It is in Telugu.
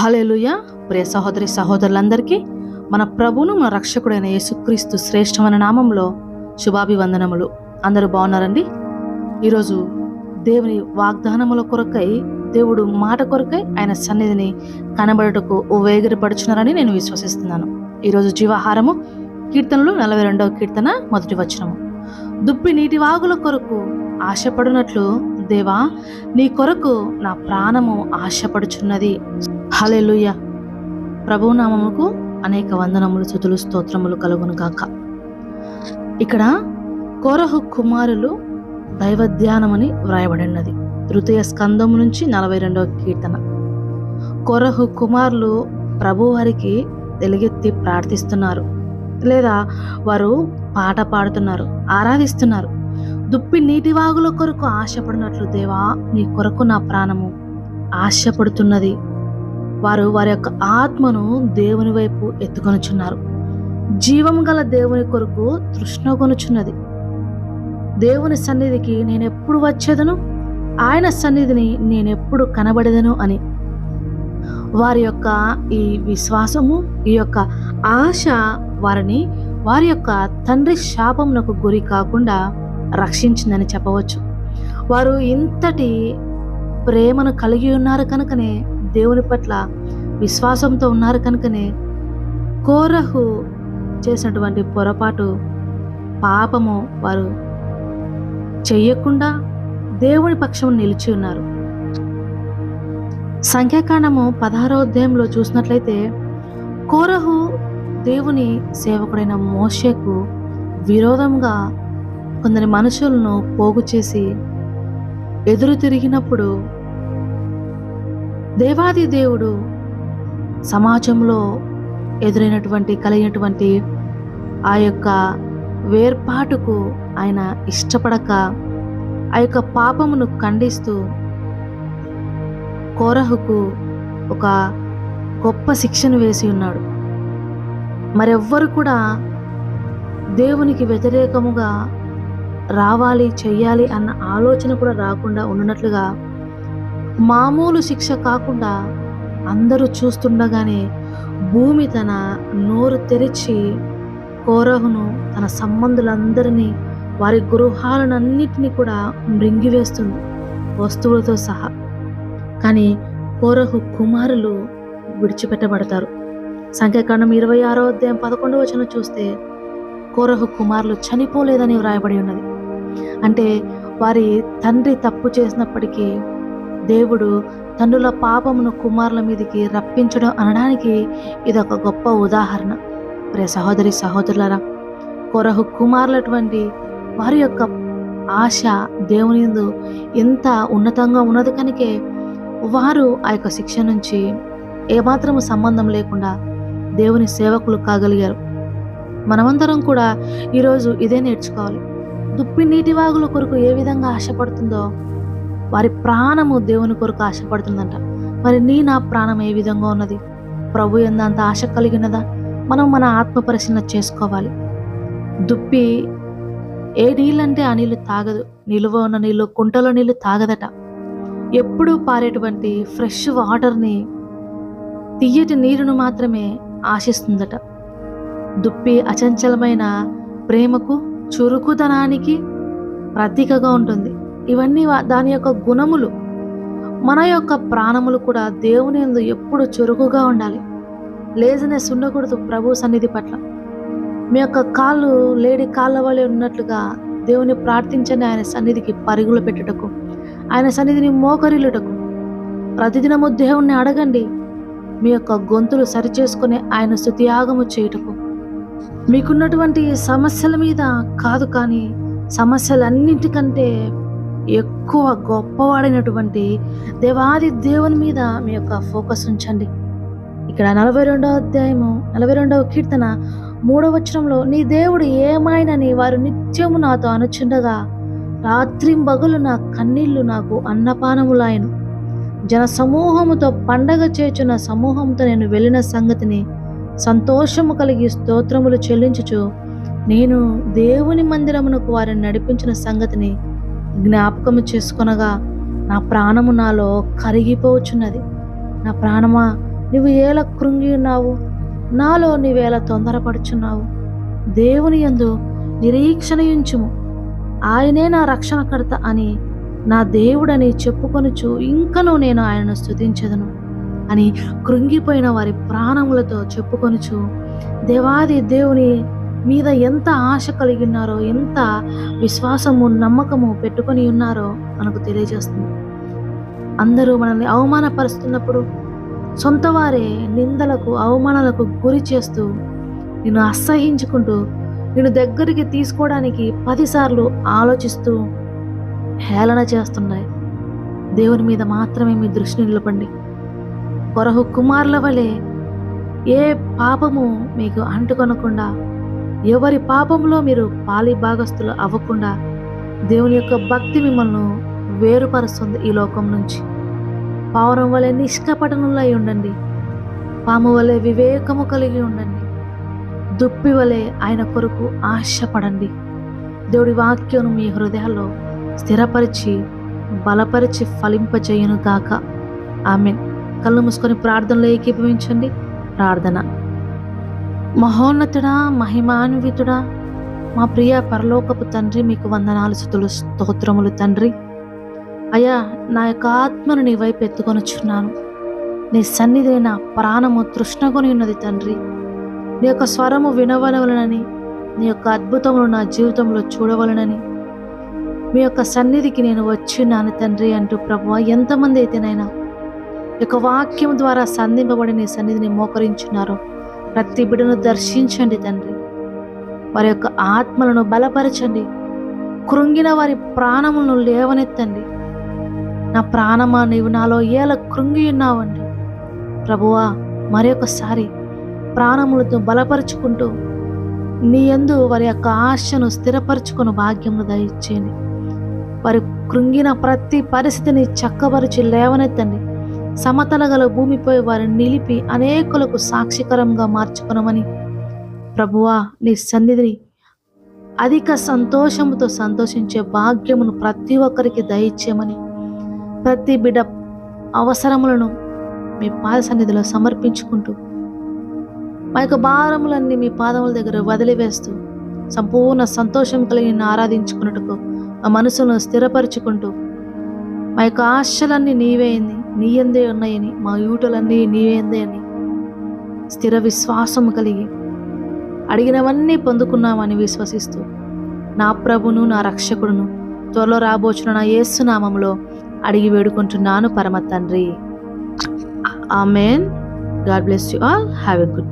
హాలేలుయ ప్రియ సహోదరి సహోదరులందరికీ మన ప్రభును మన రక్షకుడైన యేసుక్రీస్తు శ్రేష్టమైన నామంలో శుభాభివందనములు. అందరూ బాగున్నారండి? ఈరోజు దేవుని వాగ్దానముల కొరకై దేవుడు మాట కొరకై ఆయన సన్నిధిని కనబడుటకు వేగిరపడుచున్నారని నేను విశ్వసిస్తున్నాను. ఈరోజు జీవాహారము కీర్తనలు నలభై రెండవ కీర్తన మొదటి వచనము. దుప్పి నీటి వాగుల కొరకు ఆశపడినట్లు దేవా నీ కొరకు నా ప్రాణము ఆశపడుచున్నది. హలెలుయ్య ప్రభునామముకు అనేక వందనములు చుతులు స్తోత్రములు కలుగును గాక. ఇక్కడ కోరహు కుమారులు దైవ ధ్యానమని వ్రాయబడినది. తృతీయ స్కందము నుంచి నలభై రెండవ కీర్తన. కొరహు కుమారులు ప్రభువారికి తెలుగెత్తి ప్రార్థిస్తున్నారు. లేదా వారు పాట పాడుతున్నారు ఆరాధిస్తున్నారు. దుప్పి నీటి వాగుల కొరకు ఆశపడినట్లు దేవా నీ కొరకు నా ప్రాణము. ఆశపడుతున్నది. వారు వారి యొక్క ఆత్మను దేవుని వైపు ఎత్తుకొనుచున్నారు. జీవం గల దేవుని కొరకు తృష్ణగొనుచున్నది దేవుని సన్నిధికి నేను ఎప్పుడు వచ్చేదను? ఆయన సన్నిధిని నేను ఎప్పుడు కనబడేదను అని. వారి యొక్క ఈ విశ్వాసము ఈ యొక్క ఆశ వారిని వారి యొక్క తండ్రి శాపమునకు గురి కాకుండా రక్షించిందని చెప్పవచ్చు. వారు ఇంతటి ప్రేమను కలిగి ఉన్నారు కనుకనే దేవుని పట్ల విశ్వాసంతో ఉన్నారు కనుకనే కోరహు చేసినటువంటి పొరపాటు పాపము వారు చెయ్యకుండా దేవుని పక్షం నిలిచి ఉన్నారు. సంఖ్యాకాండము పదహారో అధ్యాయంలో చూసినట్లయితే కోరహు దేవుని సేవకుడైన మోషకు విరోధంగా కొందరి మనుషులను పోగు చేసి ఎదురు తిరిగినప్పుడు దేవాది దేవుడు సమాజంలో ఎదురైనటువంటి కలిగినటువంటి ఆ యొక్క వేర్పాటుకు ఆయన ఇష్టపడక ఆ యొక్క పాపమును ఖండిస్తూ కోరహుకు ఒక గొప్ప శిక్షను వేసి ఉన్నాడు. మరెవ్వరు కూడా దేవునికి వ్యతిరేకముగా రావాలి చెయ్యాలి అన్న ఆలోచన కూడా రాకుండా ఉన్నట్లుగా మామూలు శిక్ష కాకుండా అందరూ చూస్తుండగానే భూమి తన నోరు తెరిచి కోరహును తన సంబంధులందరినీ వారి గృహాలనన్నిటినీ కూడా మృంగివేస్తుంది వస్తువులతో సహా. కానీ కోరహు కుమారులు విడిచిపెట్టబడతారు. సంఖ్యాకాండం ఇరవై ఆరో అధ్యాయం పదకొండవ వచనం చూస్తే కోరహు కుమారులు చనిపోలేదని వ్రాయబడి ఉన్నది. అంటే వారి తండ్రి తప్పు చేసినప్పటికీ దేవుడు తండ్రుల పాపమును కుమారుల మీదకి రప్పించడం అనడానికి ఇది ఒక గొప్ప ఉదాహరణ. ప్రే సహోదరి సహోదరులరా కొరహు కుమారులటువంటి వారి యొక్క ఆశ దేవుని ఎంత ఉన్నతంగా ఉన్నది కనుకే వారు ఆ యొక్క శిక్ష నుంచి ఏమాత్రము సంబంధం లేకుండా దేవుని సేవకులు కాగలిగారు. మనమందరం కూడా ఈరోజు ఇదే నేర్చుకోవాలి. దుప్పి నీటి వాగుల కొరకు ఏ విధంగా ఆశపడుతుందో వారి ప్రాణము దేవుని కొరకు ఆశపడుతుందంట. మరి నీ నా ప్రాణం ఏ విధంగా ఉన్నది? ప్రభు ఎందంత ఆశ కలిగినదా? మనం మన ఆత్మ పరిశీలన చేసుకోవాలి. దుప్పి ఏ నీళ్ళంటే ఆ నీళ్ళు తాగదు. నిలువ ఉన్న నీళ్ళు కుంటలో నీళ్ళు తాగదట. ఎప్పుడూ పారేటువంటి ఫ్రెష్ వాటర్ని తీయటి నీరును మాత్రమే ఆశిస్తుందట. దుప్పి అచంచలమైన ప్రేమకు చురుకుదనానికి ప్రతీకగా ఉంటుంది. ఇవన్నీ వా- దాని యొక్క గుణములు మన యొక్క ప్రాణములు కూడా దేవుని ఎందు ఎప్పుడు చురుకుగా ఉండాలి. లేజినెస్ ఉండకూడదు ప్రభు సన్నిధి పట్ల. మీ యొక్క కాళ్ళు లేడి కాళ్ళ వలె ఉన్నట్లుగా దేవుని ప్రార్థించండి ఆయన సన్నిధికి పరుగులు పెట్టుటకు ఆయన సన్నిధిని మోకరిల్లుటకు. ప్రతిదినము దేవుణ్ణి అడగండి మీ యొక్క గొంతులు సరిచేసుకుని ఆయన స్థుతియాగము చేయుటకు. మీకున్నటువంటి సమస్యల మీద కాదు కానీ సమస్యలన్నింటికంటే ఎక్కువ గొప్పవాడైనటువంటి దేవాది దేవుని మీద మీ యొక్క ఫోకస్ ఉంచండి. ఇక్కడ నలభై రెండవ అధ్యాయము నలభై రెండవ కీర్తన మూడవ వచనంలో నీ దేవుడు ఏమైనని వారు నిత్యము నాతో అనుచుండగా రాత్రింబగులు నా కన్నీళ్ళు నాకు అన్నపానములాయను. జన సమూహముతో పండగ చేచున్న సమూహంతో నేను వెళ్ళిన సంగతిని సంతోషము కలిగి స్తోత్రములు చెల్లించుచు నేను దేవుని మందిరమునకు వారిని నడిపించిన సంగతిని జ్ఞాపకము చేసుకొనగా నా ప్రాణము నాలో కరిగిపోవచ్చున్నది నా ప్రాణమా నువ్వు ఏల కృంగి ఉన్నావు? నాలో నీవేళ తొందరపడుచున్నావు? దేవుని యందు నిరీక్షణించుము ఆయనే నా రక్షణకర్త అని నా దేవుడని చెప్పుకొనుచు ఇంకనూ నేను ఆయనను స్థుతించదను అని కృంగిపోయిన వారి ప్రాణములతో చెప్పుకొనుచు దేవాది దేవుని మీద ఎంత ఆశ కలిగి ఉన్నారో ఎంత విశ్వాసము నమ్మకము పెట్టుకొని ఉన్నారో మనకు తెలియజేస్తుంది. అందరూ మనల్ని అవమానపరుస్తున్నప్పుడు సొంత వారే నిందలకు అవమానాలకు గురి చేస్తూ నిన్ను అసహించుకుంటూ నిన్ను దగ్గరికి తీసుకోవడానికి పదిసార్లు ఆలోచిస్తూ హేళన చేస్తున్నాయి. దేవుని మీద మాత్రమే మీ దృష్టి నిలపండి. కొరహు కుమారుల వలె ఏ పాపము మీకు అంటుకొనకుండా ఎవరి పాపంలో మీరు పాలి భాగస్తులు అవ్వకుండా దేవుని యొక్క భక్తి మిమ్మల్ని వేరుపరుస్తుంది ఈ లోకం నుంచి. పావురం వలె నిష్కపటనులై అయి ఉండండి. పాము వలె వివేకము కలిగి ఉండండి. దుప్పి వలె ఆయన కొరకు ఆశపడండి. దేవుడి వాక్యను మీ హృదయాల్లో స్థిరపరిచి బలపరిచి ఫలింపచేయును గాక ఆమెన్. కళ్ళు మూసుకొని ప్రార్థనలో ఏకీభవించండి. ప్రార్థన. మహోన్నతుడా మహిమాన్వితుడా మా ప్రియ పరలోకపు తండ్రి మీకు వందనాలు స్థుతులు స్తోత్రములు తండ్రి. అయ్యా నా యొక్క ఆత్మను నీ వైపు ఎత్తుకొనుచున్నాను. నీ సన్నిధి ప్రాణము తృష్ణగొని ఉన్నది తండ్రి. నీ యొక్క స్వరము వినవలనని నీ యొక్క అద్భుతములు నా జీవితంలో చూడవలనని. మీ యొక్క సన్నిధికి నేను వచ్చిన్నాను తండ్రి అంటూ ప్రభు ఎంతమంది అయితేనైనా యొక్క వాక్యం ద్వారా సంధింపబడిన నీ సన్నిధిని మోకరించున్నారు. ప్రతి బిడను దర్శించండి తండ్రి. వారి యొక్క ఆత్మలను బలపరచండి. కృంగిన వారి ప్రాణములను లేవనెత్తండి. నా ప్రాణమా నీవు నాలో ఏల కృంగి ఉన్నావండి. ప్రభువా మరొకసారి ప్రాణములతో బలపరుచుకుంటూ నీ యందు వారి యొక్క ఆశను స్థిరపరచుకుని భాగ్యమును దయచేయండి. వారి కృంగిన ప్రతి పరిస్థితిని చక్కబరిచి లేవనెత్తండి. సమతల గల భూమిపై వారిని నిలిపి అనేకులకు సాక్షికరంగా మార్చుకునమని. ప్రభువా నీ సన్నిధిని అధిక సంతోషముతో సంతోషించే భాగ్యమును ప్రతి ఒక్కరికి దయచేయమని. ప్రతి బిడ్డ అవసరములను మీ పాద సన్నిధిలో సమర్పించుకుంటూ మా యొక్క భారములన్నీ మీ పాదముల దగ్గర వదిలివేస్తూ సంపూర్ణ సంతోషం కలిగి ఆరాధించుకున్నట్టుకు మా మనసును స్థిరపరుచుకుంటూ మా యొక్క ఆశలన్నీ నీవేయింది నీయందే ఉన్నాయని మా యూటలన్నీ నీవేందే అని స్థిర విశ్వాసం కలిగి అడిగినవన్నీ పొందుకున్నామని విశ్వసిస్తూ నా ప్రభును నా రక్షకుడును త్వరలో రాబోచున్న నా యేసునామంలో అడిగి వేడుకుంటున్నాను పరమ తండ్రి. Amen. God bless you all. Have a good